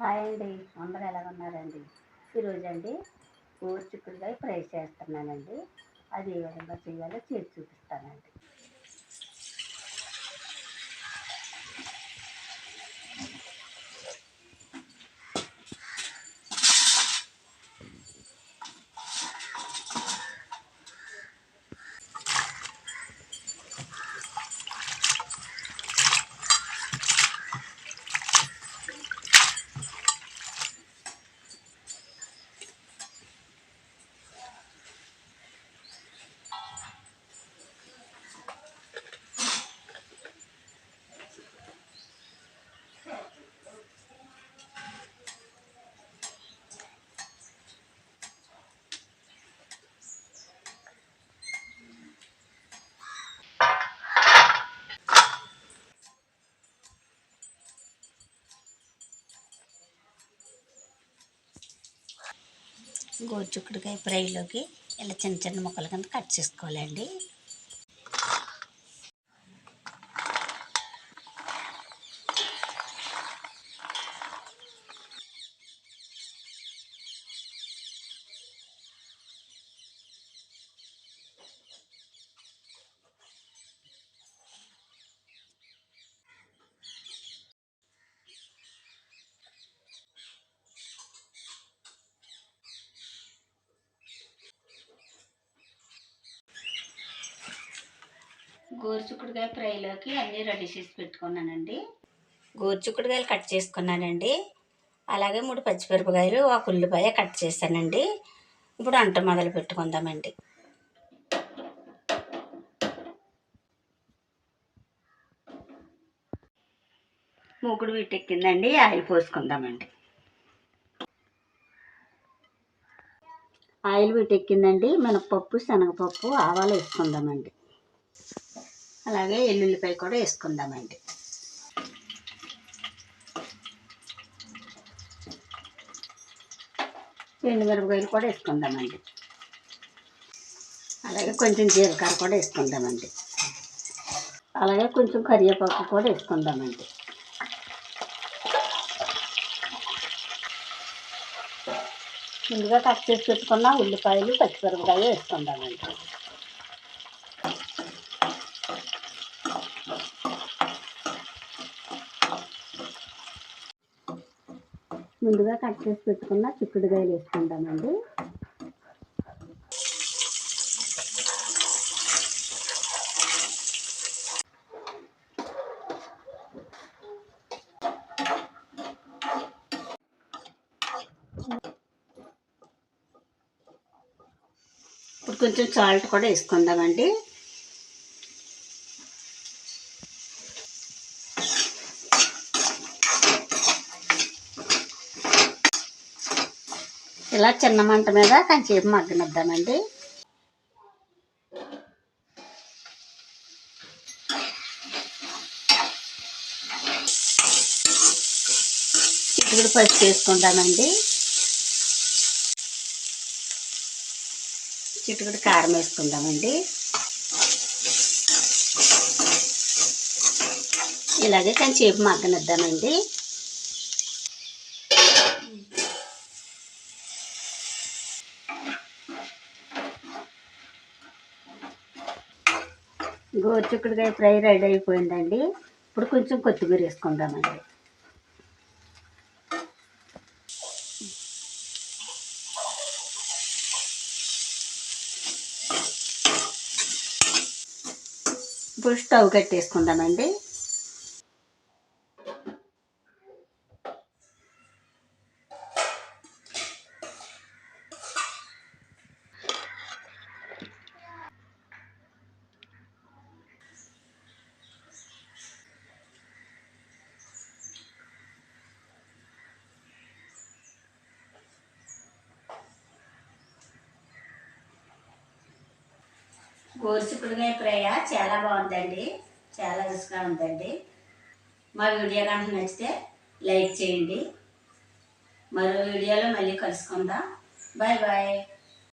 Hi అండి. అందరూ ఎలా ఉన్నారండి? ఈరోజు అండి ఊరు చిక్కుడుగా ఫ్రై చేస్తున్నానండి అది ఏ విధంగా చేయాలో చేసి చూపిస్తానండి. గోరుచుక్కుడుకాయ ఫ్రైలోకి ఇలా చిన్న చిన్న ముక్కల కింద కట్ చేసుకోవాలండి. గోరుచుక్కుడుకాయ ఫ్రైలోకి అన్నీ రెడీ చేసి పెట్టుకున్నానండి. గోరుచుక్కుడుకాయలు కట్ చేసుకున్నానండి. అలాగే మూడు పచ్చిమిరపకాయలు ఒక ఉల్లిపాయ కట్ చేశానండి. ఇప్పుడు అంట మొదలు పెట్టుకుందామండి. మూకుడు వీటెక్కిందండి ఆయిల్ పోసుకుందామండి. ఆయిల్ వీటెక్కిందండి మినపప్పు శనగపప్పు ఆవాలు వేసుకుందామండి. అలాగే ఎల్లుల్లిపాయ కూడా వేసుకుందామండి. ఎండుమిరపకాయలు కూడా వేసుకుందామండి. అలాగే కొంచెం జీలకర్ర కూడా వేసుకుందామండి. అలాగే కొంచెం కరివేపాకు కూడా వేసుకుందామండి. ముందుగా కట్ చేసి పెట్టుకున్న ఉల్లిపాయలు పచ్చిమిరపకాయలు వేసుకుందామండి. ముందుగా కట్ చేసి పెట్టుకున్న చిక్కుడుకాయలు వేసుకుంటామండి. ఇప్పుడు కొంచెం సాల్ట్ కూడా వేసుకుందామండి. ఇలా చిన్న మంట మీద కొంచెంసేపు మగ్గనిద్దామండి. ఇప్పుడు పసుపు వేసుకుంటామండి. చిట్టుకుడు కారం వేసుకుందామండి ఇలాగే కొంచెంసేపు మగ్గనిద్దామండి. గోరుచిక్కుడుకాయ ఫ్రై రెడీ అయిపోయిందండి. ఇప్పుడు కొంచెం కొత్తిమీర వేసుకుందామండి. ఇప్పుడు స్టవ్ కట్టేసుకుందామండి. గోరుచిక్కుడుకాయ ఫ్రై చాలా బాగుందండి. చాలా రుచిగా ఉందండి. మా వీడియో కనుక నచ్చితే లైక్ చేయండి. మరో వీడియోలో మళ్ళీ కలుసుకుందాం. Bye bye.